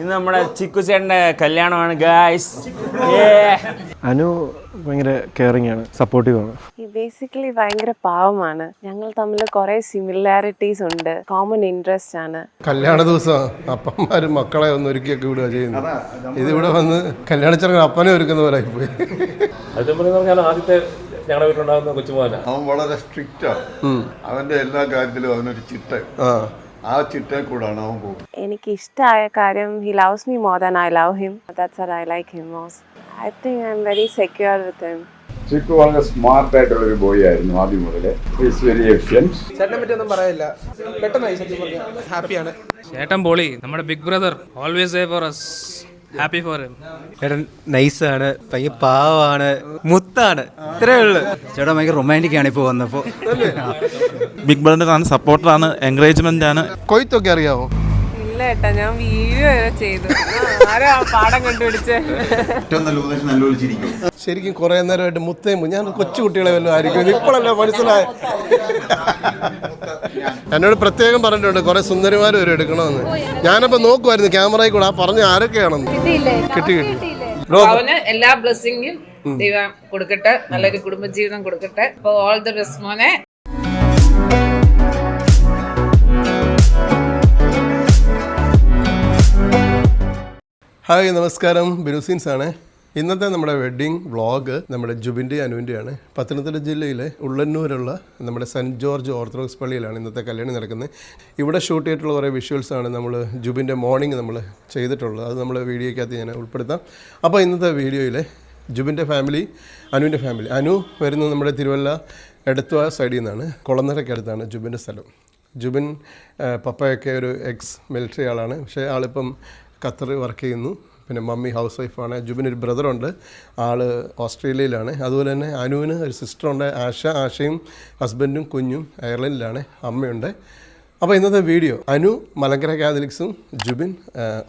ഇന്ന് നമ്മുടെ ചിക്കു ചേട്ടന്റെ കല്യാണമാണ് ഗായ്സ് അനു ഭയങ്കര കെയറിംഗ് ആണ് സപ്പോർട്ടീവ് ആണ്. ഈ ബേസിക്കലി ഭയങ്കര പാവമാണ്. ഞങ്ങൾ തമ്മിൽ കുറെ സിമിലാരിറ്റീസ് ഉണ്ട്. കോമൺ ഇൻട്രസ്റ്റ് ആണ്. കല്യാണ ദിവസം അപ്പന്മാരും മക്കളെ ഒന്ന് ഒരുക്കിയൊക്കെ വിടുക ചെയ്യുന്നത്. ഇതിവിടെ വന്ന് കല്യാണ ചെറുക്കൻ അപ്പനെ ഒരുക്കുന്ന പോലെ ആയിപ്പോയി. ആദ്യത്തെ ഞങ്ങളുടെ വീട്ടിലുണ്ടാകുന്ന കൊച്ചുമോനാണ് അവൻ വളരെ സ്ട്രിക്റ്റ് ആണ്. അവന്റെ എല്ലാ കാര്യത്തിലും അവനൊരു ചിട്ട. ആ ആ ചിട്ടയിൽ കൂടാണ് അവൻ പോകും എനിക്ക് ഇഷ്ടമായ കാര്യം he loves me more than I love him that's I like him most I think I am very secure with him Chikku വളരെ സ്മാർട്ട് ആയിട്ടുള്ള ഒരു ബോയ് ആയിരുന്നു ആദ്യം മുതലേ. ഈസ് വെരി എഫിഷ്യന്റ് ചേട്ടനെ പറ്റി ഒന്നും പറയില്ല. പെട്ടെന്നായി സത്യം പറഞ്ഞാൽ ഹാപ്പിയാണ് ചേട്ടൻ പോളി. നമ്മുടെ big brother always for us happy for ചേട്ടൻ നൈസാണ് പയ്യ പാവാണ് മുത്താണ്. ഇത്രേ ഉള്ളു. ചേട്ടാ ഭയങ്കര റൊമാന്റിക് ആണ് ഇപ്പോൾ വന്നപ്പോൾ ബിഗ് ബ്രദറാണ് സപ്പോർട്ടറാണ് എൻകറേജ്മെന്റ് ആണ് കൊയ്ത്തൊക്കെ അറിയാമോ ഇല്ല ഏട്ടാ ഞാൻ വീഡിയോ വരെ ചെയ്തു. ആരാ ആ പാടം കണ്ടുപിടിച്ചേ? ഏറ്റവും നല്ല ഉപദേശം നല്ലപോലെ ചിരിക്കും ശരിക്കും കുറേ നേരമായിട്ട് മുത്തേമു ഞാൻ കൊച്ചുകുട്ടികളെ വല്ലതും ആയിരിക്കും. ഇപ്പോഴല്ല മനസ്സിലായ എന്നോട് പ്രത്യേകം പറഞ്ഞിട്ടുണ്ട് കുറെ സുന്ദരിമാർ വരെ എടുക്കണമെന്ന്. ഞാനപ്പോ നോക്കുമായിരുന്നു ക്യാമറയിൽ കൂടെ ആ പറഞ്ഞ ആരൊക്കെയാണെന്ന്. കിട്ടി കിട്ടി. അവന് എല്ലാ ബ്ലെസ്സിങ്ങും ദൈവം കൊടുക്കട്ടെ നല്ലൊരു കുടുംബജീവിതം കൊടുക്കട്ടെ. അപ്പോൾ ഓൾ ദി ബെസ്റ്റ് മോനെ. ഹായ് നമസ്കാരം. ബിനുസീൻസ് ആണ്. ഇന്നത്തെ നമ്മുടെ വെഡ്ഡിംഗ് വ്ളോഗ് നമ്മുടെ ജുബിന്റെ അനുവിന്റെയാണ്. പത്തനംതിട്ട ജില്ലയിലെ ഉള്ളന്നൂരുള്ള നമ്മുടെ സെന്റ് ജോർജ് ഓർത്തഡോക്സ് പള്ളിയിലാണ് ഇന്നത്തെ കല്യാണം നടക്കുന്നത്. ഇവിടെ ഷൂട്ട് ചെയ്തിട്ടുള്ള കുറേ വിഷ്വൽസാണ് നമ്മൾ ജുബിന്റെ മോർണിംഗ് നമ്മൾ ചെയ്തിട്ടുള്ളത്. അത് നമ്മൾ വീഡിയോയ്ക്കകത്ത് ഞാൻ ഉൾപ്പെടുത്താം. അപ്പോൾ ഇന്നത്തെ വീഡിയോയിൽ ജുബിന്റെ ഫാമിലി അനുവിന്റെ ഫാമിലി അനു വരുന്നത് നമ്മുടെ തിരുവല്ല എടത്വ സൈഡിൽ നിന്നാണ്. കുളനരക്കടുത്താണ് ജുബിന്റെ സ്ഥലം. ജുബിൻ പപ്പയൊക്കെ ഒരു എക്സ് മിലിറ്ററി ആളാണ്. പക്ഷേ ആളിപ്പം ഖത്തർ വർക്ക് ചെയ്യുന്നു. പിന്നെ മമ്മി ഹൗസ് വൈഫാണ് ജുബിന് ഒരു ബ്രദറുണ്ട്. ആൾ ഓസ്ട്രേലിയയിലാണ്. അതുപോലെ തന്നെ അനുവിന് ഒരു സിസ്റ്ററുണ്ട് ആശ ആശയും ഹസ്ബൻഡും കുഞ്ഞും അയർലൻഡിലാണ്. അമ്മയുണ്ട്. അപ്പോൾ ഇന്നത്തെ വീഡിയോ അനു മലങ്കര കാതലിക്സും ജുബിൻ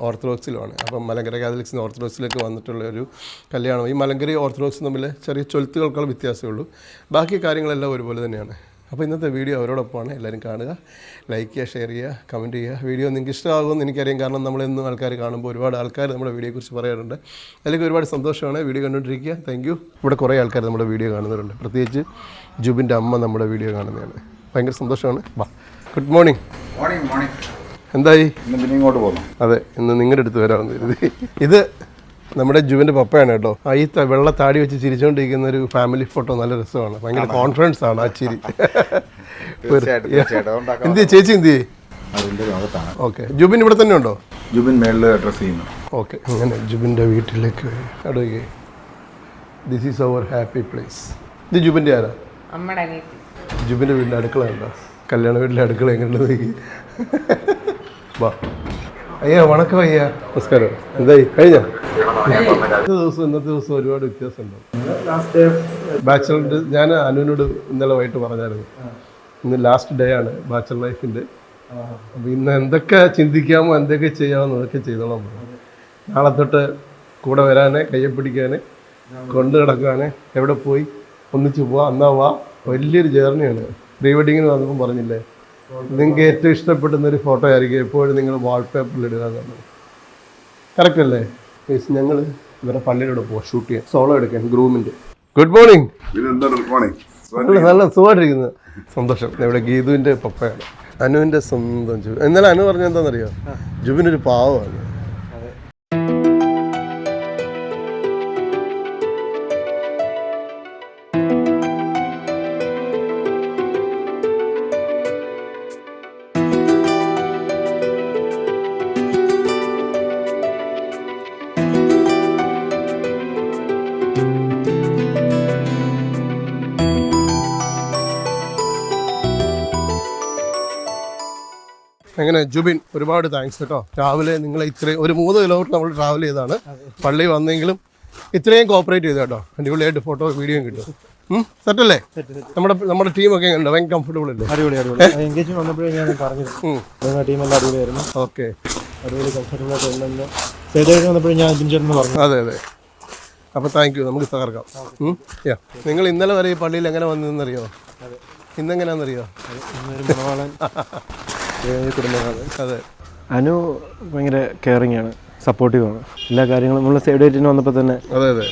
ഓർത്തഡോക്സിലുമാണ് അപ്പം മലങ്കര കാതലിക്സിന് ഓർത്തഡോക്സിലേക്ക് വന്നിട്ടുള്ള ഒരു കല്യാണം. ഈ മലങ്കര ഓർത്തഡോക്സും തമ്മിൽ ചെറിയ ചൊലുത്തുകൾക്കുള്ള വ്യത്യാസമേ ഉള്ളൂ. ബാക്കി കാര്യങ്ങളെല്ലാം ഒരുപോലെ തന്നെയാണ്. അപ്പോൾ ഇന്നത്തെ വീഡിയോ അവരോടൊപ്പമാണ്. എല്ലാവരും കാണുക ലൈക്ക് ചെയ്യുക ഷെയർ ചെയ്യുക കമന്റ് ചെയ്യുക. വീഡിയോ നിങ്ങൾക്ക് ഇഷ്ടമാകുമെന്ന് എനിക്കറിയാം. കാരണം നമ്മളെന്നും ആൾക്കാർ കാണുമ്പോൾ ഒരുപാട് ആൾക്കാർ നമ്മുടെ വീഡിയോയെക്കുറിച്ച് പറയാറുണ്ട്. അതിലേക്ക് ഒരുപാട് സന്തോഷമാണ്. വീഡിയോ കണ്ടുകൊണ്ടിരിക്കുക. താങ്ക് യു ഇവിടെ കുറേ ആൾക്കാർ നമ്മുടെ വീഡിയോ കാണുന്നവരുണ്ട്. പ്രത്യേകിച്ച് ജുബിന്റെ അമ്മ നമ്മുടെ വീഡിയോ കാണുന്നതാണ്. ഭയങ്കര സന്തോഷമാണ്. വാ. ഗുഡ് മോർണിംഗ് മോർണിംഗ് മോർണിംഗ് എന്തായി? ഇന്ന് പിന്നെ ഇങ്ങോട്ട് പോകുന്നു അതെ ഇന്ന് നിങ്ങളുടെ അടുത്ത് വരാമെന്ന് കരുതി. ഇത് നമ്മുടെ ജുവിന്റെ പപ്പയാണ് കേട്ടോ. ആ ഈ വെള്ള താടി വെച്ച് ചിരിച്ചുകൊണ്ടിരിക്കുന്ന ഒരു ഫാമിലി ഫോട്ടോ നല്ല രസമാണ്. ഭയങ്കര കോൺഫിഡൻസ് ആണ് ആ ചിരി. എന്തി ചേച്ചി എന്തി ഭാഗത്താണ്. ഓക്കെ. ജുബിൻ ഇവിടെ തന്നെ ഉണ്ടോ? ജുബിൻ മേളിൽ അഡ്രസ് ചെയ്യുന്നു. ഓക്കെ. അങ്ങനെ ജുബിന്റെ വീട്ടിലേക്ക് അടുകെ. This is our happy place ഇത് ജുബിന്റെ ആരാ? ജുബിന്റെ വീടിന്റെ അടുക്കള ഉണ്ടോ? കല്യാണ വീട്ടിലെ അടുക്കള എങ്ങനെയുള്ളത് വാ. അയ്യാ വണക്കം അയ്യാ. നമസ്കാരം. എന്തായി? കഴിഞ്ഞ? ഇന്നത്തെ ദിവസം ഇന്നത്തെ ദിവസം ഒരുപാട് വ്യത്യാസമുണ്ട്. ബാച്ചലർ ഞാൻ അനുവിനോട് ഇന്നലെ വൈകിട്ട് പറഞ്ഞായിരുന്നു. ഇന്ന് ലാസ്റ്റ് ഡേ ആണ് ബാച്ചലർ ലൈഫിന്റെ അപ്പോൾ ഇന്ന് എന്തൊക്കെ ചിന്തിക്കാമോ എന്തൊക്കെ ചെയ്യാമോ അതൊക്കെ ചെയ്തോളാം. നാളെ തൊട്ട് കൂടെ വരാനേ കയ്യെ പിടിക്കാനേ കൊണ്ടു കിടക്കാനേ എവിടെ പോയി ഒന്നിച്ച് പോവാ അന്നാവാ വലിയൊരു ജേർണിയാണ് പ്രീ വെഡിങ്ങിന് വന്നപ്പോൾ പറഞ്ഞില്ലേ നിങ്ങൾക്ക് ഏറ്റവും ഇഷ്ടപ്പെടുന്ന ഒരു ഫോട്ടോ ആയിരിക്കും എപ്പോഴും നിങ്ങൾ വാൾപേപ്പറിൽ ഇടുക എന്നുള്ളത് കറക്റ്റ് അല്ലേ? മീൻസ് ഞങ്ങൾ ഇവരുടെ പള്ളിയിലൂടെ പോവാം ഷൂട്ട് ചെയ്യാം സോളോ എടുക്കാൻ ഗ്രൂമിന്റെ ഗുഡ് മോർണിംഗ് നല്ല നല്ല സുഖമായിട്ടിരിക്കുന്നത് സന്തോഷം. ഇവിടെ ഗീതുവിന്റെ പപ്പയാണ്. അനുവിന്റെ സ്വന്തം ജുബിൻ എന്നാലും അനു പറഞ്ഞ എന്താണെന്നറിയോ? ജുബിനൊരു പാവമാണ്. എങ്ങനെ ജുബിൻ ഒരുപാട് താങ്ക്സ് കേട്ടോ രാവിലെ നിങ്ങൾ ഇത്രയും ഒരു മൂന്ന് കിലോമീറ്റർ നമ്മൾ ട്രാവൽ ചെയ്താണ് പള്ളി വന്നെങ്കിലും ഇത്രയും കോപ്പറേറ്റ് ചെയ്തു കേട്ടോ. അടിപൊളിയായിട്ട് ഫോട്ടോ വീഡിയോയും കിട്ടും. സെറ്റല്ലേ നമ്മുടെ നമ്മുടെ ടീമൊക്കെ ഉണ്ട് ഭയങ്കര കംഫർട്ടബിൾ അല്ലേ? അടിപൊളി അടിപൊളി. എൻഗേജ്മെന്റ് വന്നപ്പോഴേ ഞാൻ ടീമെല്ലാം അടിപൊളിയായിരുന്നു. ഓക്കെ. അടിപൊളി കംഫർട്ടബിൾ ആയിട്ട് എല്ലാം സ്റ്റേജ് വന്നപ്പോഴും ഞാൻ അർജുൻ ചേട്ടൻ പറഞ്ഞു. അതെ അതെ. അപ്പോൾ താങ്ക് യു നമുക്ക് തകർക്കാം. യാ. നിങ്ങൾ ഇന്നലെ വരെ ഈ പള്ളിയിൽ എങ്ങനെ വന്നതെന്നറിയോ ഇന്നെങ്ങനെയാണെന്നറിയോ? കുടുംബമാണ് അതെ. അനു ഭയങ്കര കെയറിങ് ആണ് സപ്പോർട്ടീവ് ആണ്. എല്ലാ കാര്യങ്ങളും നമ്മൾ സേവ് ഡേറ്റിന് വന്നപ്പോൾ തന്നെ. അതെ അതെ.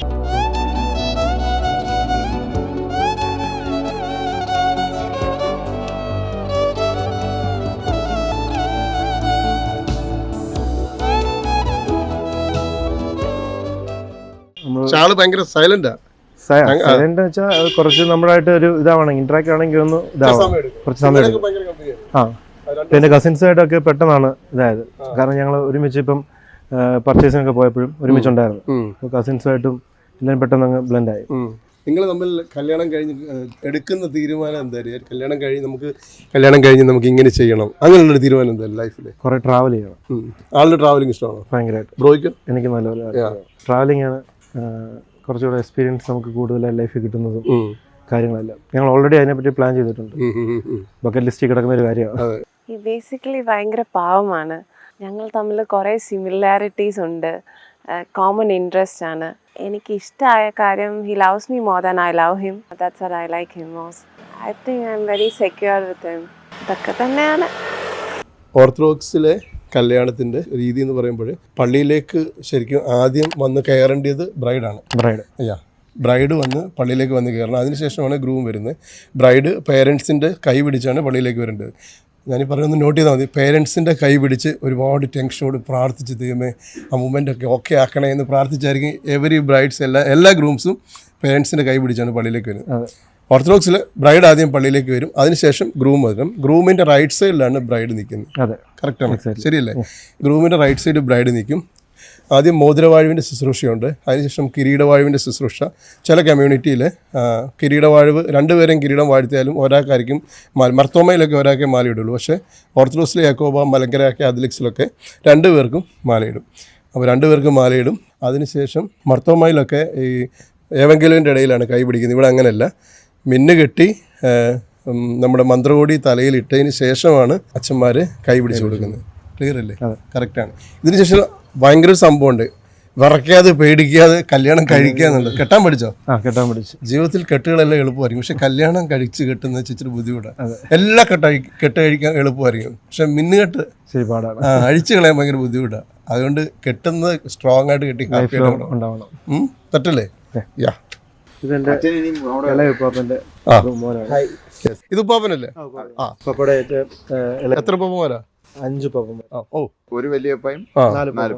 പക്ഷെ ആൾ ഭയങ്കര സൈലന്റാ. സൈലന്റ് വെച്ചാൽ കുറച്ച് നമ്മളായിട്ട് ഒരു ഇതാവണം ഇന്ററാക്ട് ആണെങ്കിൽ ഒന്ന് ഇതാവണം. കുറച്ച് സമയം ആ. പിന്നെ കസിൻസായിട്ടൊക്കെ പെട്ടെന്നാണ് ഇതായത്. കാരണം ഞങ്ങൾ ഒരുമിച്ച് ഇപ്പം പർച്ചേസിനൊക്കെ പോയപ്പോഴും ഒരുമിച്ചുണ്ടായിരുന്നു. ഉം. അപ്പോൾ കസിൻസുമായിട്ടും എല്ലാം പെട്ടെന്ന് അങ്ങ് ബ്ലെൻഡ് ആയി നിങ്ങൾ തമ്മിൽ കല്യാണം കഴിഞ്ഞ് എടുക്കുന്ന തീരുമാനം എന്തായാലും കല്യാണം കഴിഞ്ഞ് നമുക്ക് കല്യാണം കഴിഞ്ഞ് നമുക്ക് ഇങ്ങനെ ചെയ്യണം. അങ്ങനെയുള്ളൊരു തീരുമാനം എന്തായാലും ലൈഫിൽ കുറേ ട്രാവൽ ചെയ്യണം. ആളുടെ ട്രാവലിംഗ് ഇഷ്ടമാണോ? ഭയങ്കരമായിട്ട് ബ്രോയ്ക്ക്? എനിക്ക് നല്ലപോലെ ട്രാവലിംഗ് ആണ് കുറച്ചുകൂടെ എക്സ്പീരിയൻസ് നമുക്ക് കൂടുതൽ ലൈഫിൽ കിട്ടുന്നതും കാര്യങ്ങളെല്ലാം. ഞങ്ങൾ ഓൾറെഡി അതിനെപ്പറ്റി പ്ലാൻ ചെയ്തിട്ടുണ്ട്. ബക്കറ്റ് ലിസ്റ്റിൽ കിടക്കുന്ന ഒരു കാര്യമാണ്. ഈ ബേസിക്കലി ഭയങ്കര പാവമാണ്. ഞങ്ങൾ തമ്മിൽ കുറേ സിമിലാരിറ്റീസ് ഉണ്ട്. കോമൺ ഇൻട്രസ്റ്റ് ആണ്. എനിക്ക് ഇഷ്ടമായ കാര്യം he loves me more than I love him that's are I like him most I think I am very secure with him ഇതൊക്കെ തന്നെയാണ്. ഓർത്തഡോക്സിലെ കല്യാണത്തിന്റെ രീതി എന്ന് പറയുമ്പോൾ പള്ളിയിലേക്ക് ശരിക്കും ആദ്യം വന്ന് കയറേണ്ടത് ബ്രൈഡാണ് ബ്രൈഡ് അയ്യാ ബ്രൈഡ് വന്ന് പള്ളിയിലേക്ക് വന്ന് കയറണം. അതിനുശേഷമാണ് ഗ്രൂം വരുന്നത്. ബ്രൈഡ് പേരൻസിന്റെ കൈ പിടിച്ചാണ് പള്ളിയിലേക്ക് വരേണ്ടത്. ഞാനീ പറയുന്നത് നോട്ട് ചെയ്താൽ മതി. പേരൻസിന്റെ കൈ പിടിച്ച് ഒരുപാട് ടെൻഷനോട് പ്രാർത്ഥിച്ച് ദൈവമേ ആ മൂമെന്റൊക്കെ ഓക്കെ ആക്കണേ എന്ന് പ്രാർത്ഥിച്ചായിരിക്കും എവറി ബ്രൈഡ്സ് എല്ലാ എല്ലാ ഗ്രൂംസും പേരൻസിന്റെ കൈ പിടിച്ചാണ് പള്ളിയിലേക്ക് വരുന്നത്. ഓർത്തഡോക്സിൽ ബ്രൈഡ് ആദ്യം പള്ളിയിലേക്ക് വരും. അതിനുശേഷം ഗ്രൂം വരും. ഗ്രൂമിന്റെ റൈറ്റ് സൈഡിലാണ് ബ്രൈഡ് നിൽക്കുന്നത്. കറക്റ്റാണ് ശരിയല്ലേ? ഗ്രൂമിന്റെ റൈറ്റ് സൈഡ് ബ്രൈഡ് നിൽക്കും. ആദ്യം മോതിരവാഴുവിന്റെ ശുശ്രൂഷയുണ്ട്. അതിനുശേഷം കിരീടവാഴുവിന്റെ ശുശ്രൂഷ. ചില കമ്മ്യൂണിറ്റിയിൽ കിരീടവാഴുവ് രണ്ടുപേരും കിരീടം വാഴ്ത്തിയാലും ഒരാൾക്കായിരിക്കും മാല മർത്തോമയിലൊക്കെ ഒരാൾക്കേ മാലയിടുള്ളൂ. പക്ഷേ ഓർത്തഡോക്സിലെ യാക്കോബ മലങ്കര കാതലിക്സിലൊക്കെ രണ്ടുപേർക്കും മാലയിടും. അപ്പോൾ രണ്ടുപേർക്കും മാലയിടും. അതിനുശേഷം മർത്തോമയിലൊക്കെ ഈ ഏവെങ്കിലുവിന്റെ ഇടയിലാണ് കൈ പിടിക്കുന്നത്. ഇവിടെ അങ്ങനെയല്ല. മിന്നു കെട്ടി നമ്മുടെ മന്ത്രകോടി തലയിൽ ഇട്ടതിന് ശേഷമാണ് അച്ഛന്മാർ കൈപിടിച്ച് കൊടുക്കുന്നത്. ക്ലിയർ അല്ലേ കറക്റ്റാണ്. ഇതിന് ശേഷം ഭയങ്കര സംഭവമുണ്ട്. വിറയ്ക്കാതെ പേടിക്കാതെ കല്യാണം കഴിക്കാന്നുണ്ട്. കെട്ടാൻ പഠിച്ചോ? ആ കെട്ടാൻ പഠിച്ചു. ജീവിതത്തിൽ കെട്ടുകളെല്ലാം എളുപ്പമായിരിക്കും. പക്ഷെ കല്യാണം കഴിച്ച് കെട്ടുന്ന ഇച്ചിരി ബുദ്ധിമുട്ടാണ്. എല്ലാ കെട്ട കെട്ട് കഴിക്കാൻ എളുപ്പമായിരിക്കും. പക്ഷെ മിന്നുകെട്ട് അഴിച്ചു കളയാൻ ഭയങ്കര ബുദ്ധിമുട്ടാണ്. അതുകൊണ്ട് കെട്ടുന്നത് സ്ട്രോങ് ആയിട്ട് കെട്ടി ഹാപ്പി ആയിട്ട് തെറ്റല്ലേ? യാ. ഇത് ഉപ്പാപ്പനല്ലേ? ആ എത്ര എത്ര ഉപ്പാപ്പന്മാരാ? അഞ്ച് പപ്പന്മാർ ഓ. ഒരു വലിയപ്പയും ആ. നാല് നാല്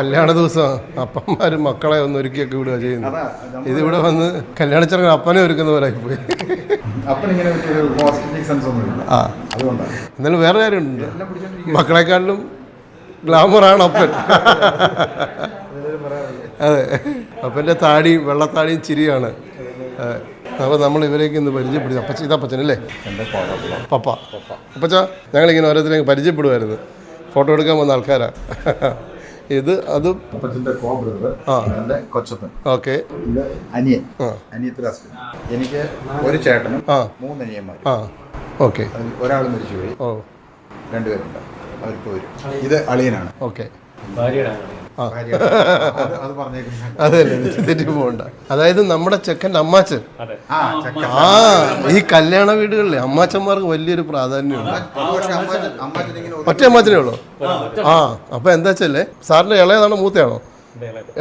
കല്യാണ ദിവസം അപ്പന്മാരും മക്കളെ ഒന്ന് ഒരുക്കിയൊക്കെ വിടുക ചെയ്യുന്നത്. ഇതിവിടെ വന്ന് കല്യാണച്ചടങ്ങ് അപ്പനെ ഒരുക്കുന്ന പോലെ ആയിപ്പോയി. ആ. എന്നാലും വേറെ കാര്യമുണ്ട്. മക്കളെക്കാട്ടിലും ഗ്ലാമറാണ് അപ്പൻ. അതെ. അപ്പന്റെ താടിയും വെള്ളത്താടിയും ചിരിയാണ്. അതെ. അപ്പോൾ നമ്മൾ ഇവരേക്ക് ഇന്ന് പരിചയപ്പെടുത്തി. അപ്പച്ച ഇതപ്പച്ചനല്ലേ പപ്പ. അപ്പച്ച ഞങ്ങളിങ്ങനെ ഓരോരുത്തരെയും പരിചയപ്പെടുമായിരുന്നു ഫോട്ടോ എടുക്കാൻ വന്ന ആൾക്കാരാ. ഇത് അതും കൊച്ചപ്പൻ. ഓക്കെ. അനിയൻ. ആ. അനിയത്തിന്റെ ഹസ്ബൻഡ് എനിക്ക് ഒരു ചേട്ടനും മൂന്ന് അനിയന്മാർ ആ. ഓക്കെ. ഒരാൾ മരിച്ചുപോയി ഓ. രണ്ടുപേരുണ്ട്. അവർക്ക് വരും. ഇത് അളിയനാണ്. ഓക്കെ. അതല്ലേ തെറ്റി പോകണ്ട. അതായത് നമ്മുടെ ചെക്കന്റെ അമ്മാച്ചൻ. ആ ആ ഈ കല്യാണ വീടുകളിലെ അമ്മാച്ചന്മാർക്ക് വലിയൊരു പ്രാധാന്യമുണ്ട്. ഒറ്റ അമ്മാച്ചനേ ഉള്ളൂ? ആ അപ്പൊ എന്താ വെച്ചല്ലേ സാറിന്റെ ഇളയതാണോ മൂത്തയാണോ?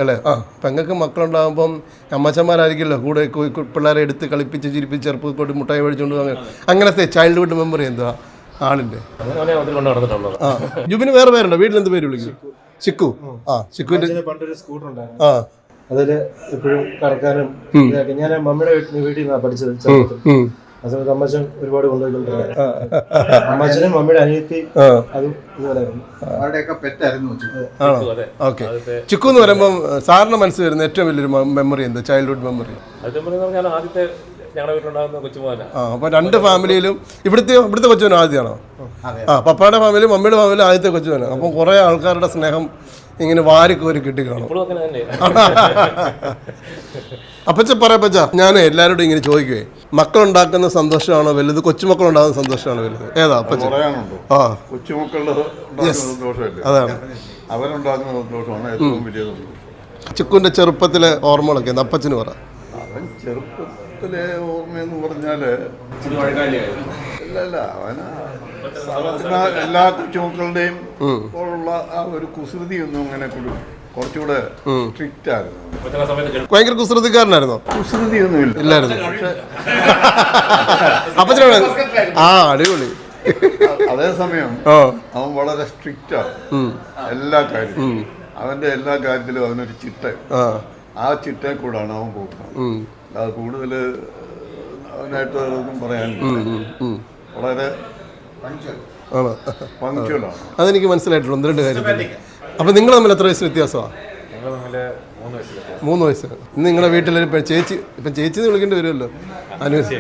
ഇളയ ആ പെങ്ങൾക്ക് മക്കളുണ്ടാകുമ്പം അമ്മച്ചന്മാരായിരിക്കുമല്ലോ കൂടെ പിള്ളേരെ എടുത്ത് കളിപ്പിച്ച് ചിരിപ്പിച്ച് ചെറുപ്പ് കൊണ്ട് മുട്ടായി മേടിച്ചുകൊണ്ട് അങ്ങനെ അങ്ങനത്തെ ചൈൽഡ്ഹുഡ് മെമ്മറി എന്താ കൊണ്ട് ആ. ജുബിന് വേറെ പേരുണ്ടോ? വീട്ടിൽ എന്ത് പേര് വിളിക്കും? ചിക്കു. ആ. ചിക്കുവിന്റെ പണ്ടൊരു സ്കൂട്ടർ ഉണ്ടായിരുന്നു. ആ. അതിൽ എപ്പോഴും കറക്കാനും ഇതാക്കി. ഞാൻ മമ്മിയുടെ വീട്ടിൽ വീട്ടിൽ നിന്നാണ് പഠിച്ചത് ചെറുപ്പത്തിൽ ആ സമയത്ത് അമ്മച്ചൻ ഒരുപാട് കൊണ്ടുപോയിട്ടുണ്ട് അമ്മച്ചനും മമ്മിയുടെ അനിയത്തി അതും ഓക്കെ. ചിക്കു എന്ന് പറയുമ്പോൾ സാറിന് മനസ്സിൽ വരുന്ന ഏറ്റവും വലിയൊരു മെമ്മറി എന്താ? ചൈൽഡ്ഹുഡ് മെമ്മറി ആദ്യത്തെ ഞങ്ങളുടെ വീട്ടിലുണ്ടാകുന്ന കൊച്ചുമോന. ആ അപ്പൊ രണ്ട് ഫാമിലിയിലും ഇവിടുത്തെ ഇവിടുത്തെ കൊച്ചുവൻ ആദ്യമാണോ? ആ പപ്പയുടെ ഫാമിലിയും മമ്മിയുടെ ഫാമിലിയും ആദ്യത്തെ കൊച്ചുമോനാണ് അപ്പം കുറെ ആൾക്കാരുടെ സ്നേഹം ഇങ്ങനെ വാരിക്കോരി കിട്ടി കാണും ഇപ്പോഴും അങ്ങനെ തന്നെ. അപ്പച്ച പറയപ്പച്ച ഞാൻ എല്ലാവരോടും ഇങ്ങനെ ചോദിക്കുവേ. മക്കളുണ്ടാക്കുന്ന സന്തോഷമാണോ വലുത്? കൊച്ചുമക്കളുണ്ടാകുന്ന സന്തോഷമാണോ വലുത്? ഏതാ അപ്പച്ച പറയാനുണ്ടോ. ആ. കൊച്ചുമക്കളുടെ ഉണ്ടാക്കുന്ന സന്തോഷമല്ലേ അതാണ്. അവരുണ്ടാക്കുന്ന സന്തോഷമാണ് ഏറ്റവും വലിയ സന്തോഷം. ചിക്കുവിന്റെ ചെറുപ്പത്തിലെ ഓർമ്മകളൊക്കെ എന്താ? അപ്പച്ചന് പറ. അവൻ ചെറുപ്പത്തിലെ ഓർമ്മയെന്ന് പറഞ്ഞാൽ ഇല്ല ഇല്ല അവന് എല്ലാ കൊച്ചുമക്കളുടെയും ഉള്ള ആ ഒരു കുസൃതിയൊന്നും അങ്ങനെ കൊടു കുറച്ചുകൂടെ സ്ട്രിക്റ്റ് ആയിരുന്നു. ഭയങ്കര കുസൃതിക്കാരനായിരുന്നോ? കുസൃതിയൊന്നുമില്ല ഇല്ലായിരുന്നു. അപ്പച്ചനാണ് ആ അടിപൊളി. അതേസമയം അവൻ വളരെ സ്ട്രിക്റ്റ് ആണ്. എല്ലാ കാര്യത്തിലും. അവന്റെ എല്ലാ കാര്യത്തിലും അവനൊരു ചിട്ട. ആ. ആ ചിട്ടയിൽ കൂടാണ് അവൻ പോകുന്നത്. അത് കൂടുതൽ അവനായിട്ട് ഒന്നും പറയാനില്ല. വളരെ ആണോ? പങ്ക്ച്വലാണ് അതെനിക്ക് മനസ്സിലായിട്ടുള്ളൂ ഒന്ന് രണ്ട് കാര്യം അപ്പൊ നിങ്ങൾ തമ്മിൽ എത്ര വയസ്സ് വ്യത്യാസമാണ് മൂന്ന് വയസ്സ്. ഇന്ന് നിങ്ങളുടെ വീട്ടിൽ ചേച്ചി ഇപ്പം ചേച്ചി വിളിക്കേണ്ടി വരുമല്ലോ. അനുവദിച്ചു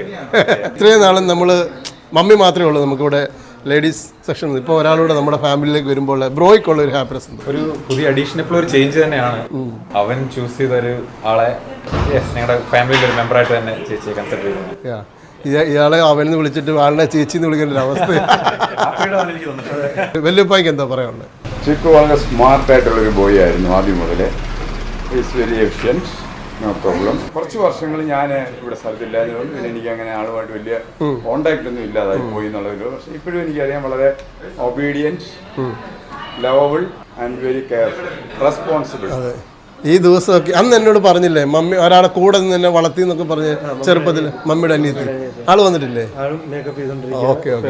ഇത്രയും നാളും നമ്മൾ മമ്മി മാത്രമേ ഉള്ളൂ നമുക്കിവിടെ ലേഡീസ് സെക്ഷൻ ഇപ്പോൾ ഒരാളൂടെ നമ്മുടെ ഫാമിലിയിലേക്ക് വരുമ്പോൾ ബ്രോയ്ക്കുള്ള ഒരു ഹാപ്പിനെസ് ഉണ്ട്. ഒരു പുതിയ അഡീഷൻ ഇപ്പോൾ ഒരു ചേഞ്ച് തന്നെയാണ്. അവൻ ചൂസ് ചെയ്ത ഒരു ആളെ ഞങ്ങളുടെ ഫാമിലിയിൽ ഒരു മെമ്പറായിട്ട് തന്നെ ചേച്ചിയെ കൺസിഡർ ചെയ്യുന്നു Yeah. ഇയ- ഇയാളെ അവനെന്ന് വിളിച്ചിട്ട് ആളുടെ ചേച്ചി എന്ന് വിളിക്കേണ്ട ഒരു അവസ്ഥ. വല്യപ്പായ്ക്ക് എന്താ പറയാനുള്ളത്? ചിക്കു വളരെ ഒരു ബോയ് ആയിരുന്നു ആദ്യം മുതലേ. Is very efficient no problem കുറച്ച് വർഷങ്ങൾ ഞാൻ ഇവിടെ സ്ഥലത്തില്ലാത്തതുകൊണ്ട് പിന്നെ എനിക്ക് അങ്ങനെ ആളുമായിട്ട് വലിയ കോണ്ടാക്ട് ഒന്നും ഇല്ലാതായി പോയി എന്നുള്ളൊരു പക്ഷെ ഇപ്പോഴും എനിക്കറിയാം വളരെ obedient lovable and very careful responsible ഈ ദിവസമൊക്കെ അന്ന് എന്നോട് പറഞ്ഞില്ലേ മമ്മി ഒരാളെ കൂടെ നിന്ന് എന്നെ വളർത്തി എന്നൊക്കെ പറഞ്ഞ് ചെറുപ്പത്തിൽ മമ്മിയുടെ അനിയത്തി. ആൾ വന്നിട്ടില്ലേ? Okay okay.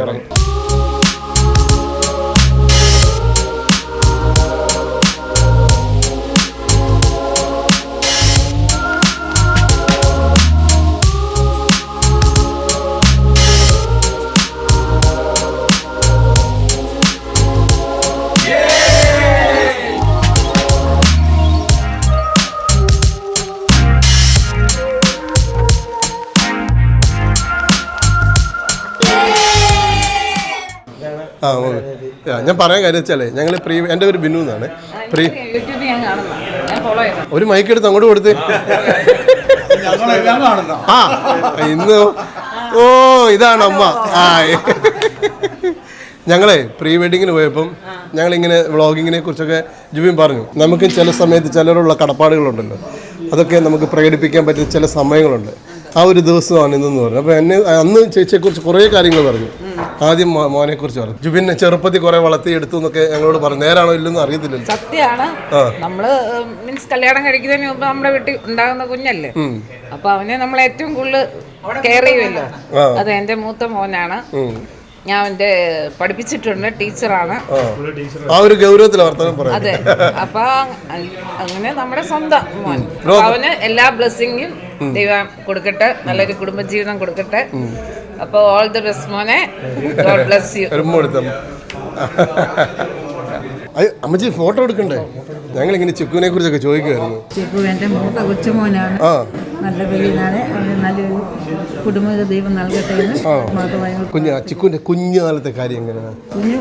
ആ ഞാൻ പറയാൻ കാര്യം വെച്ചാലേ ഞങ്ങൾ പ്രീ എന്റെ പേര് ബിനു എന്നാണ്. പ്രീ ഒരു മൈക്ക് എടുത്ത് അങ്ങോട്ട് കൊടുത്ത്. ആ ഇന്ന് ഓ ഇതാണ് അമ്മ. ആ ഞങ്ങളെ പ്രീ വെഡിങ്ങിന് പോയപ്പം ഞങ്ങളിങ്ങനെ വ്ളോഗിങ്ങിനെ കുറിച്ചൊക്കെ ജുബിൻ പറഞ്ഞു. നമുക്ക് ചില സമയത്ത് ചിലരുള്ള കടപ്പാടുകളുണ്ടല്ലോ. അതൊക്കെ നമുക്ക് പ്രകടിപ്പിക്കാൻ പറ്റിയ ചില സമയങ്ങളുണ്ട്. ആ ഒരു ദിവസമാണ് ഇന്നെന്ന് പറഞ്ഞു. അപ്പോൾ എന്നെ അന്ന് ചേച്ചിയെക്കുറിച്ച് കുറേ കാര്യങ്ങൾ പറഞ്ഞു. ആദ്യം മോനെക്കുറിച്ച് പറഞ്ഞു. ജുബിനെ ചെറുപ്പത്തിൽ കുറേ വളർത്തിയെടുത്തു എന്നൊക്കെ ഞങ്ങളോട് പറഞ്ഞു. നേരാണോ ഇല്ലെന്ന് അറിയത്തില്ലല്ലോ. സത്യമാണ് നമ്മൾ മീൻസ് കല്യാണം കഴിക്കുന്നതിന് മുമ്പ് നമ്മുടെ വീട്ടിൽ ഉണ്ടാകുന്ന കുഞ്ഞല്ലേ? അപ്പൊ അവനെ നമ്മൾ ഏറ്റവും കൂടുതൽ കെയർ ചെയ്യുമല്ലോ. അത് എന്റെ മൂത്ത മോനാണ്. ഞാൻ എന്റെ പഠിപ്പിച്ചിട്ടുണ്ട് ടീച്ചറാണ്. ആ. ഒരു ഗൗരവത്തിൽ വർത്തമാനം പറയാം അതെ. അപ്പൊ അങ്ങനെ നമ്മുടെ സ്വന്തം മോൻ. അപ്പൊ അവന് എല്ലാ ബ്ലെസ്സിങ്ങും ദൈവം കൊടുക്കട്ടെ. നല്ലൊരു കുടുംബജീവിതം കൊടുക്കട്ടെ. അപ്പൊ ഓൾ ദി ബെസ്റ്റ് മോനെ. ഗോഡ് ബ്ലെസ് യു അമ്മച്ചി ഫോട്ടോ എടുക്കണ്ടേ? ഞങ്ങൾ ഇങ്ങനെ ചിക്കുവിനെ കുറിച്ചൊക്കെ ചോദിക്കുമായിരുന്നു ചിക്കു എന്റെ മൂത്ത കൊച്ചുമോനാണ്. ആ. നല്ല പയ്യനാണ് അവന് നല്ലൊരു കുടുംബ ദൈവം നൽകട്ടെ എന്ന് മാത്രമായി കുഞ്ഞ് ചിക്കുവിന്റെ കുഞ്ഞുകാലത്തെ കാര്യം എങ്ങനെയാണ് കുഞ്ഞു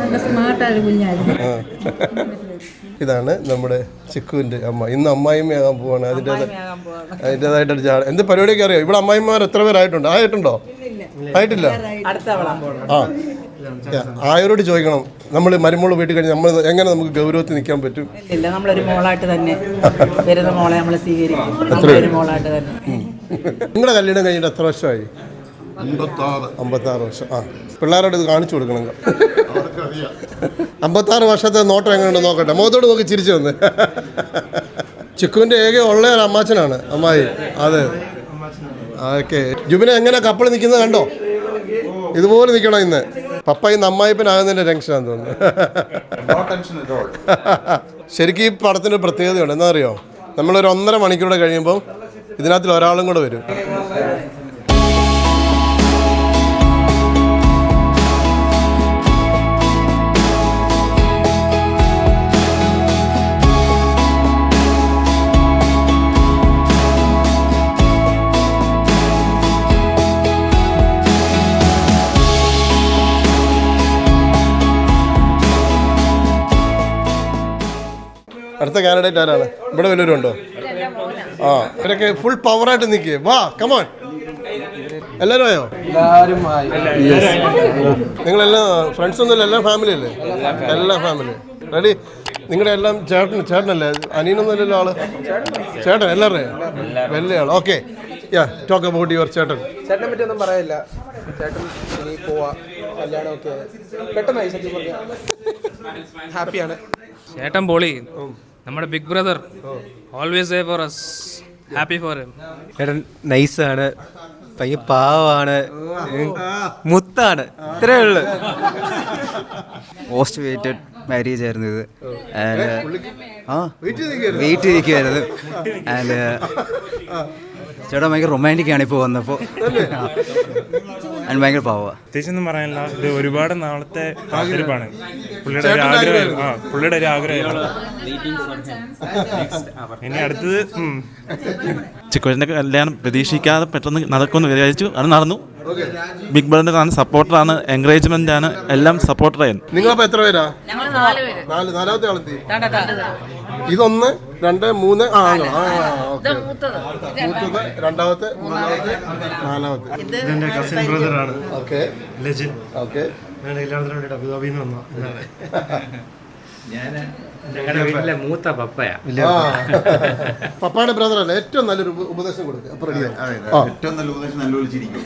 നല്ല സ്മാർട്ടായ കുഞ്ഞായിരുന്നു. ഇതാണ് നമ്മുടെ ചിക്കുവിന്റെ അമ്മ. ഇന്ന് അമ്മായിമ്മയാകാൻ പോവാണ്. അതിന്റെ അതിന്റെതായിട്ടൊരു ചാ എന്ത് പരിപാടിയൊക്കെ അറിയാം? ഇവിടെ അമ്മായിമാർ എത്ര പേരായിട്ടുണ്ട്? ആയിട്ടുണ്ടോ? ആയിട്ടില്ല? ആ. ആയവരോട് ചോദിക്കണം നമ്മൾ മരുമോൾ വീട്ടിൽ കഴിഞ്ഞ് നമ്മൾ എങ്ങനെ നമുക്ക് ഗൗരവത്തിൽ നിൽക്കാൻ പറ്റും? ഇല്ല നമ്മളൊരു മോളായിട്ട് തന്നെ. വരുന്ന മോളെ നമ്മൾ സ്വീകരിക്കും. നമ്മളൊരു മോളായിട്ട് തന്നെ. നിങ്ങളുടെ കല്യാണം കഴിഞ്ഞിട്ട് എത്ര വർഷമായി? അമ്പത്താറ്. വർഷം. ആ. പിള്ളേരോട് ഇത് കാണിച്ചു കൊടുക്കണം അമ്പത്താറ് വർഷത്തെ നോട്ടം എങ്ങനെയുണ്ട് നോക്കട്ടെ. മുഖത്തോട് നോക്കി ചിരിച്ചു വന്ന്. ചിക്കുവിന്റെ ഏക ഉള്ള ഒരു അമ്മാച്ചനാണ്. അമ്മായി. അതെ. ഓക്കെ. ജുബിനെ എങ്ങനെ കപ്പിൾ നിൽക്കുന്നത് കണ്ടോ? ഇതുപോലെ നിൽക്കണം ഇന്ന്. പപ്പ നമ്മായിപ്പനാകുന്നതിന്റെ ടെൻഷനാന്ന് തോന്നുന്നു. ശരിക്കും ഈ പടത്തിന് ഒരു പ്രത്യേകതയുണ്ട്. എന്താ അറിയോ നമ്മളൊരു ഒന്നര മണിക്കൂടെ കഴിയുമ്പോൾ ഇതിനകത്തിൽ ഒരാളും കൂടെ വരും. അടുത്ത കാൻഡിഡേറ്റ് ആരാണ്? ഇവിടെ വലിയവരുണ്ടോ ഉണ്ടോ ആ ഇവരൊക്കെ ഫുൾ പവറായിട്ട് നിൽക്കുക വാ കമോൺ എല്ലാവരും ആയോ എല്ലാവരും ആയി നിങ്ങളെല്ലാം ഫ്രണ്ട്സ് ഒന്നുമില്ല എല്ലാം ഫാമിലി അല്ലേ? എല്ലാ ഫാമിലി റെഡി നിങ്ങളുടെ എല്ലാം ചേട്ടൻ ചേട്ടനല്ലേ? അനിയനൊന്നുമല്ലല്ലോ ആൾ? ചേട്ടൻ എല്ലാവരുടെയും? വലിയ ആൾ okay ya talk about your ചേട്ടൻ. ചേട്ടനെ പറ്റി ഒന്നും പറയാനില്ല ചേട്ടൻ ഇനി പോവാ. കല്യാണമൊക്കെ പെട്ടെന്നായി സത്യം പറഞ്ഞാൽ ഹാപ്പിയാണ് ചേട്ടൻ പൊളി. നമ്മുടെ big brother always for us happy for him nice നൈസാണ് പയ്യ പാവാണ് മുത്താണ്. ഇത്രേ ഉള്ളു. പോസ്റ്റ് വെയിറ്റഡ് മാരേജ് ആയിരുന്നു ഇത്. ആൻഡ് ആ വെയിറ്റ് ചെയ്തിരിക്കുമായിരുന്നു ആൻഡ് ചേട്ടാ ഭയങ്കര റൊമാന്റിക് ആണ് ഇപ്പോൾ വന്നപ്പോൾ ഭയങ്കര പാവ. പ്രത്യേകിച്ചൊന്നും പറയാനില്ല. ഇത് ഒരുപാട് നാളത്തെ കാത്തിരിപ്പാണ് പുള്ളിയുടെ ഒരു ആഗ്രഹം. ആ പുള്ളിയുടെ ഒരു ആഗ്രഹമായിരുന്നു. ഇനി അടുത്തത് ചിക്കോഴിന്റെ കല്യാണം പ്രതീക്ഷിക്കാതെ പെട്ടെന്ന് നടക്കുമെന്ന് വിചാരിച്ചു. അത് നടന്നു. ബിഗ് ബ്രദറിന്റെ ആണ് സപ്പോർട്ടറാണ് എൻകറേജ്മെന്റ് ആണ് എല്ലാം സപ്പോർട്ടറായിരുന്നു നിങ്ങളപ്പോ എത്ര പേരാ? നാല് പേര്. നാല് നാലാമത്തെ ആളെത്തി. ഇതൊന്ന് രണ്ട് മൂന്ന് ആ ആ ഓക്കെ. ഇത് മൂത്തത്. മൂത്തത് രണ്ടാമത്തെ മൂന്നാമത്തെ നാലാമത്തെ. ഇതെന്റെ കസിൻ ബ്രദറാണ് ഓക്കെ. ലജിൻ ഓക്കെ. ഞാൻ കല്യാണത്തിന് വേണ്ടിയിട്ട് അബുദാബിന്ന് നിന്ന് വന്ന ഞങ്ങളുടെ വീട്ടിലെ മൂത്ത പപ്പയാ. പപ്പയുടെ ബ്രദർ അല്ലേ ഏറ്റവും നല്ലൊരു ഉപദേശം കൊടുക്കുക അപ്പൊ ആ. ഏറ്റവും നല്ല ഉപദേശം നല്ലപോലെ ചിരിക്കും.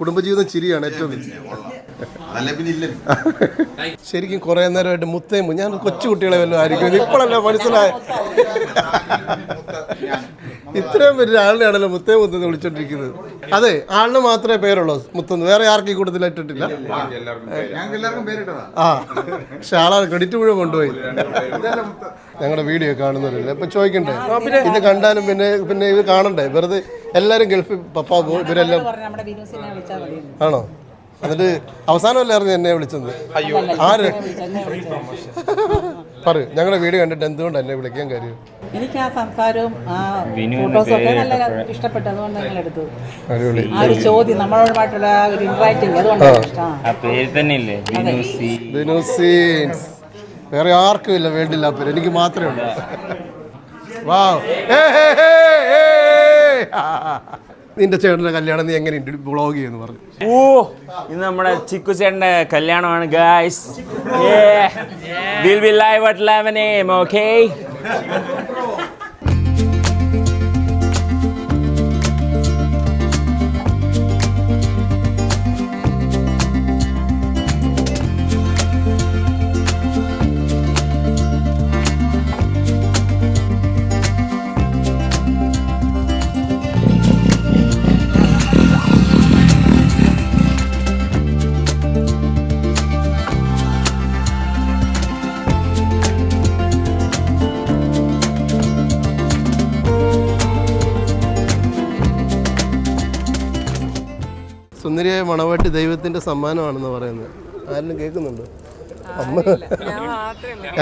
കുടുംബജീവിതം ചിരിയാണ് ഏറ്റവും അതല്ല പിന്നെ ഇല്ല ശരിക്കും കുറെ നേരമായിട്ട് മുത്തേമു ഞാൻ കൊച്ചു കുട്ടികളെ വല്ലതും ആയിരിക്കും. ഇപ്പോഴല്ല മനസ്സിലായ ഇത്രയും വലിയ ആളിനെയാണല്ലോ മുത്തേ മുത്തെന്ന് വിളിച്ചോണ്ടിരിക്കുന്നത്. അതെ ആളിന് മാത്രമേ പേരുള്ളൂ മുത്തെന്ന്. വേറെ ആർക്കും കൂടുതൽ കൂട്ടത്തിൽ ഇട്ടിട്ടില്ല. ആ പക്ഷെ ആളാണ് ക്രെഡിറ്റ് മുഴുവൻ കൊണ്ടുപോയി. ഞങ്ങളുടെ വീഡിയോ കാണുന്നവരല്ലേ ഇപ്പൊ ചോദിക്കണ്ടേ? ഇത് കണ്ടാലും പിന്നെ പിന്നെ ഇത് കാണണ്ടേ? വെറുതെ എല്ലാരും ഗൾഫിൽ പപ്പ പോകും ഇവരെല്ലാം ആണോ? എന്നിട്ട് അവസാനമല്ലായിരുന്നു എന്നെ വിളിച്ചത്? ആര്? പറയൂ ഞങ്ങളുടെ വീഡിയോ കണ്ടിട്ട് എന്തുകൊണ്ട് എന്നെ വിളിക്കാൻ കാര്യം? എനിക്ക് ആ സംസാരവും ആ ഫോട്ടോസും ഒക്കെ നല്ല ഇഷ്ടപ്പെട്ടു അതുകൊണ്ട് ഞങ്ങൾ എടുത്തത് ആ ഒരു ചോദ്യം നമ്മളോടുമായിട്ടുള്ള ആ ഒരു ഇൻവൈറ്റിംഗ് അതുകൊണ്ടാണ് ഇഷ്ടമാണ് ആ. പേര് തന്നെ ഇല്ലേ ബിനുസി ബിനുസീൻസ് വേറെ ആർക്കും ഇല്ല വേണ്ടില്ല പേര് എനിക്ക് മാത്രമേ ഉള്ളൂ. വാ ഏ, ഹേ, ഹേ, ഹേ. നിന്റെ ചേട്ടന്റെ കല്യാണം നീ എങ്ങനെ ബ്ലോഗ് ചെയ്യുന്നു പറഞ്ഞു. ഓ ഇന്ന് നമ്മുടെ ചിക്കു ചേട്ടന്റെ കല്യാണമാണ് guys will be live at eleven AM okay സുന്ദരിയായ മണവാട്ടി ദൈവത്തിന്റെ സമ്മാനമാണെന്ന് പറയുന്നത്. ആരെങ്കിലും കേൾക്കുന്നുണ്ട്? അമ്മ.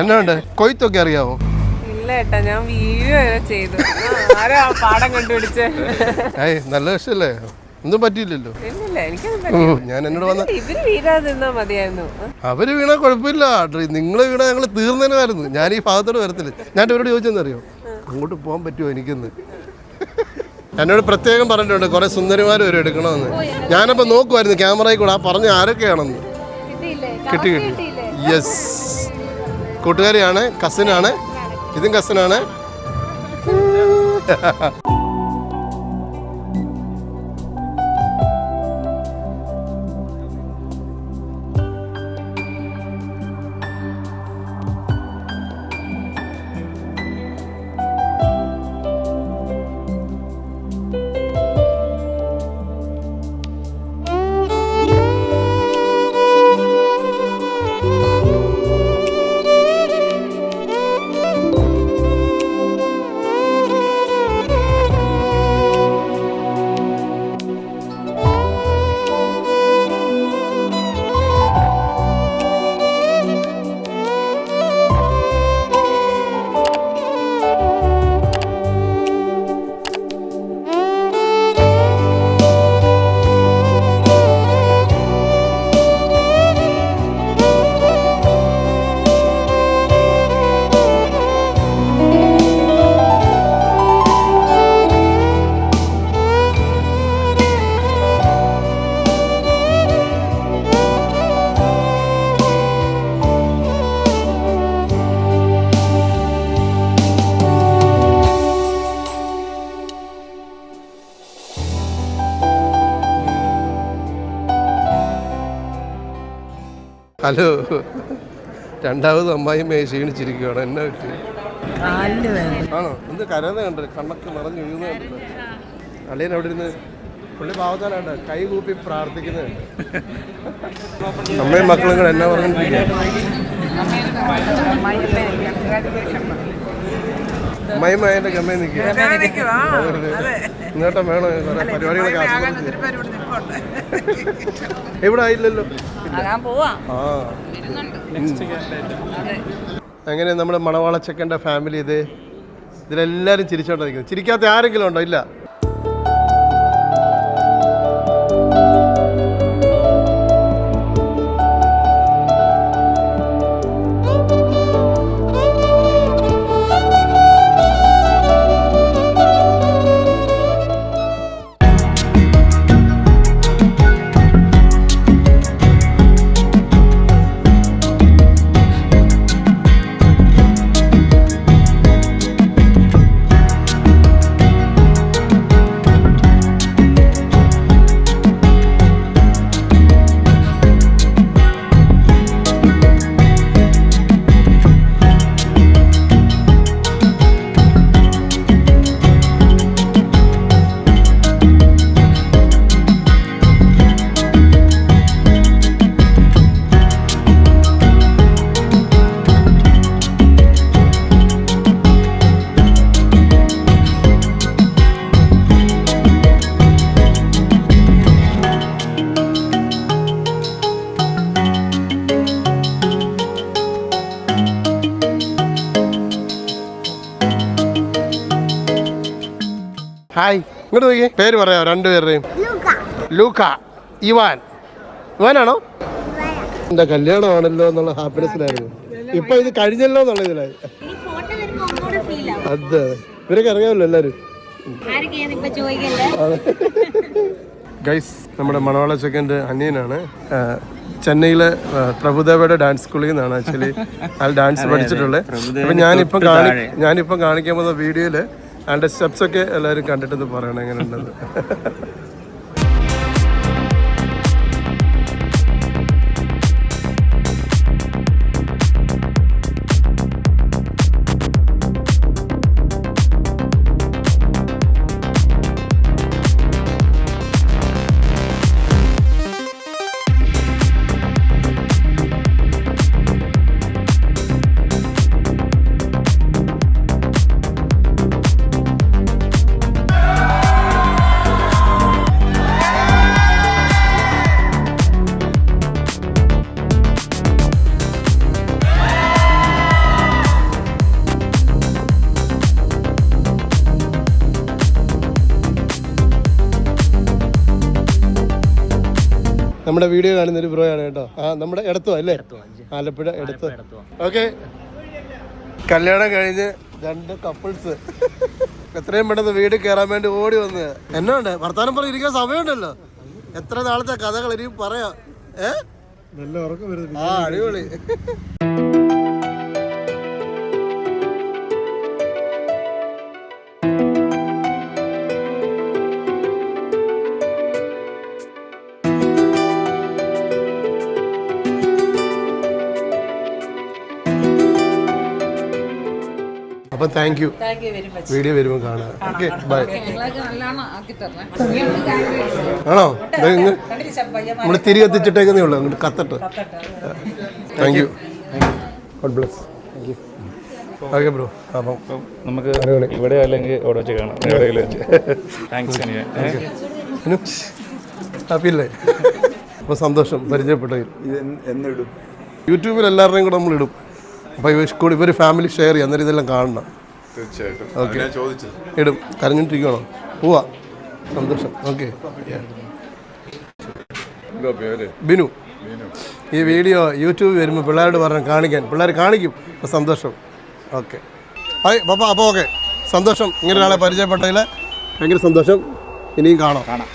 എന്നാ ഉണ്ട് കൊയ്ത്തൊക്കെ അറിയാമോ ഇല്ല ഏട്ടാ ഞാൻ വീഡിയോ ചെയ്തു. ആരാ പാടം കണ്ടുപിടിച്ചേ? ഏയ് നല്ല വിഷയല്ലേ ഒന്നും പറ്റിയില്ലല്ലോ. ഞാൻ എന്നോട് വന്ന ഇവർ മതിയായിരുന്നു. അവർ വീണ കുഴപ്പമില്ല. നിങ്ങൾ വീണ ഞങ്ങൾ തീർന്നതിനായിരുന്നു ഞാൻ ഈ ഭാഗത്തോട് വരത്തില്ല. ഞാൻ ഇവരോട് ചോദിച്ചെന്നറിയോ? അങ്ങോട്ട് പോകാൻ പറ്റുമോ എനിക്കെന്ന്? എന്നോട് പ്രത്യേകം പറഞ്ഞിട്ടുണ്ട് കുറെ സുന്ദരിമാർ വരെ എടുക്കണമെന്ന്. ഞാനപ്പോൾ നോക്കുമായിരുന്നു ക്യാമറയിൽ കൂടെ ആ പറഞ്ഞ ആരൊക്കെയാണെന്ന്. കിട്ടി കിട്ടി. യെസ് കൂട്ടുകാരിയാണ് കസിനാണ് ഇതും കസിനാണ് ഹലോ. രണ്ടാമത് അമ്മായിമ്മയെ ക്ഷീണിച്ചിരിക്കുകയാണ് എന്നെ പറ്റി? ആണോ? എന്ത് കരയുന്ന കണ്ടത് കണ്ണൊക്കെ നിറഞ്ഞു വീഴുന്ന കണ്ടത് അളിയൻ അവിടെ ഇരുന്ന്? പുള്ളി പാവത്താനാണ് കൈ കൂപ്പി പ്രാർത്ഥിക്കുന്നുണ്ട് അമ്മയും മക്കളും കൂടെ എന്നാ പറഞ്ഞിരിക്കുക അമ്മയും മകന്റെ ഗമ്മയിൽ നിൽക്കുക. ഇങ്ങോട്ടും വേണോ? പരിപാടികളൊക്കെ ഇവിടെ ആയില്ലല്ലോ? പോവാ. ആ. അങ്ങനെ നമ്മുടെ മണവാളച്ചക്കന്റെ ഫാമിലി ഇത്? ഇതിലെല്ലാവരും ചിരിച്ചോണ്ടിരിക്കുന്നു. ചിരിക്കാത്ത ആരെങ്കിലും ഉണ്ടോ? ഇല്ല. ഇങ്ങോട്ട് നോക്കി പേര് പറയാമോ? രണ്ടുപേരുടെയും. ലൂക്ക. ഇവാൻ. ഇവാനാണോ? എന്റെ കല്യാണമാണല്ലോ എന്നുള്ള ഹാപ്പിനെസ്സിലായിരുന്നു. ഇപ്പൊ ഇത് കഴിഞ്ഞല്ലോ എന്നുള്ള ഇതിലായി. അതെ. ഇവരൊക്കെ അറിയാമല്ലോ എല്ലാരും? ഗൈസ് നമ്മുടെ മണവാള ചെക്കന്റെ അനിയനാണ്. ചെന്നൈയിലെ പ്രഭുദേവയുടെ ഡാൻസ് സ്കൂളിൽ നിന്നാണ് ആക്ച്വലി അയാൾ ഡാൻസ് പഠിച്ചിട്ടുള്ളത്. അപ്പൊ ഞാനിപ്പം കാണി ഞാനിപ്പം കാണിക്കാൻ പോകുന്ന വീഡിയോയിൽ അയാളുടെ സ്റ്റെപ്സൊക്കെ എല്ലാവരും കണ്ടിട്ടെന്ന് പറയണം എങ്ങനെ ഉണ്ടെന്ന് നമ്മുടെ വീഡിയോ കാണുന്ന ഒരു ബ്രോയാണ് ആണ് കേട്ടോ. ആ നമ്മുടെ എടുത്തോ അല്ലേ? ആലപ്പുഴ എടുത്തോ. ഓക്കെ. കല്യാണം കഴിഞ്ഞ് രണ്ട് കപ്പിൾസ് എത്രയും പെട്ടെന്ന് വീട് കയറാൻ വേണ്ടി ഓടി വന്ന്. എന്നുണ്ട് വർത്താനം പറഞ്ഞ് ഇരിക്കാൻ സമയമുണ്ടല്ലോ. എത്ര നാളത്തെ കഥകൾ ഇനിയും പറയാം. ഏ? നല്ല ഉറക്കം വരുന്നത് ആ അടിപൊളി. അപ്പം താങ്ക് യു വീഡിയോ വരുമ്പോൾ കാണാം. ഓക്കെ ബൈ ആണോ? നമ്മൾ തിരി കത്തിച്ചിട്ടേക്കുന്നേ ഉള്ളൂ. അങ്ങോട്ട് കത്തട്ട്. Thank you God bless okay bro അപ്പം നമുക്ക് ഇവിടെ അല്ലെങ്കിൽ അവിടെ വെച്ച് കാണാം. എവിടെയെങ്കിലും വെച്ച്. താങ്ക്സ് ഹാപ്പി അല്ലേ? അപ്പോൾ സന്തോഷം പരിചയപ്പെട്ടതിൽ. ഇത് എന്നിടും. യൂട്യൂബിൽ എല്ലാവരുടെയും കൂടെ നമ്മൾ ഇടും അപ്പോൾ ഇവർ കൂടി ഇവർ ഫാമിലി ഷെയർ ചെയ്യാം. അന്നേരം ഇതെല്ലാം കാണണം. തീർച്ചയായിട്ടും. ഓക്കെ ചോദിച്ചത്. ഇടും. കരഞ്ഞിട്ടിരിക്കണോ പോവാ. സന്തോഷം. ഓക്കെ ബിനു. ഈ വീഡിയോ യൂട്യൂബ് വരുമ്പോൾ പിള്ളേരോട് പറഞ്ഞ് കാണിക്കാൻ. പിള്ളേർ കാണിക്കും. അപ്പോൾ സന്തോഷം. ഓക്കെ ഹായ് പപ്പ അപ്പോൾ ഓക്കെ സന്തോഷം. ഇങ്ങനെ ഒരാളെ പരിചയപ്പെട്ടതിൽ ഭയങ്കര സന്തോഷം. ഇനിയും കാണാം. കാണാം.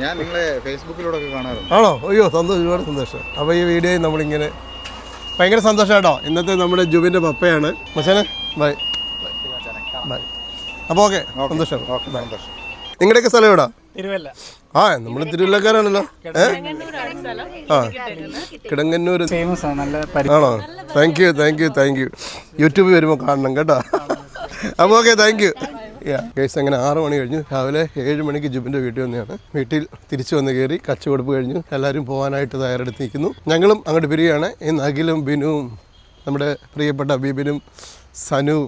ഞാൻ നിങ്ങളെ ഫേസ്ബുക്കിലൂടെ ഒക്കെ കാണാറുണ്ട്. ആണോ? അയ്യോ സന്തോഷം. ഒരുപാട് സന്തോഷം. അപ്പോൾ ഈ വീഡിയോയിൽ നമ്മളിങ്ങനെ ഭയങ്കര സന്തോഷം കേട്ടോ ഇന്നത്തെ നമ്മുടെ ജുബിന്റെ പപ്പയാണ്. മച്ചാനെ ബൈ ബൈ അപ്പോൾ ഓക്കെ സന്തോഷം. ഓക്കെ സന്തോഷം. നിങ്ങളുടെയൊക്കെ സ്ഥലം എവിടാ? തിരുവല്ല. ആ നമ്മൾ തിരുവല്ലക്കാരാണല്ലോ. ആ കിടങ്ങന്നൂർ ആണോ thank you thank you thank you യൂട്യൂബിൽ വരുമ്പോൾ കാണണം കേട്ടോ. അപ്പോൾ ഓക്കെ താങ്ക് യു കേസ് അങ്ങനെ ആറ് മണി കഴിഞ്ഞു. രാവിലെ ഏഴ് മണിക്ക് ജുബിന്റെ വീട്ടിൽ വന്നെയാണ് വീട്ടിൽ തിരിച്ചു വന്ന് കയറി കച്ചവടപ്പ് കഴിഞ്ഞു. എല്ലാവരും പോകാനായിട്ട് തയ്യാറെടുത്ത് നിൽക്കുന്നു. ഞങ്ങളും അങ്ങോട്ട് പിരിയാണ് ഇന്ന് അഖിലും ബിനുവും നമ്മുടെ പ്രിയപ്പെട്ട ബിബിനും സനു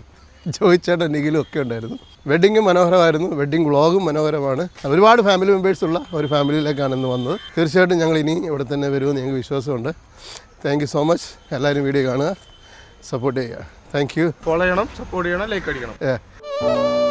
ജോയിച്ചേട്ടൻ നിഖിലും ഒക്കെ ഉണ്ടായിരുന്നു. വെഡിങ് മനോഹരമായിരുന്നു. വെഡിങ് വ്ളോഗും മനോഹരമാണ്. ഒരുപാട് ഫാമിലി മെമ്പേഴ്സ് ഉള്ള ഒരു ഫാമിലിയിലേക്കാണ് ഇന്ന് വന്നത്. തീർച്ചയായിട്ടും ഞങ്ങൾ ഇനി ഇവിടെ തന്നെ വരുമെന്ന് ഞങ്ങൾക്ക് വിശ്വാസമുണ്ട്. താങ്ക് യു സോ മച്ച് എല്ലാവരും വീഡിയോ കാണുക. സപ്പോർട്ട് ചെയ്യുക. താങ്ക് യു ഫോളോ ചെയ്യണം സപ്പോർട്ട് ചെയ്യണം ലൈക്ക് അടിക്കണം. ഏ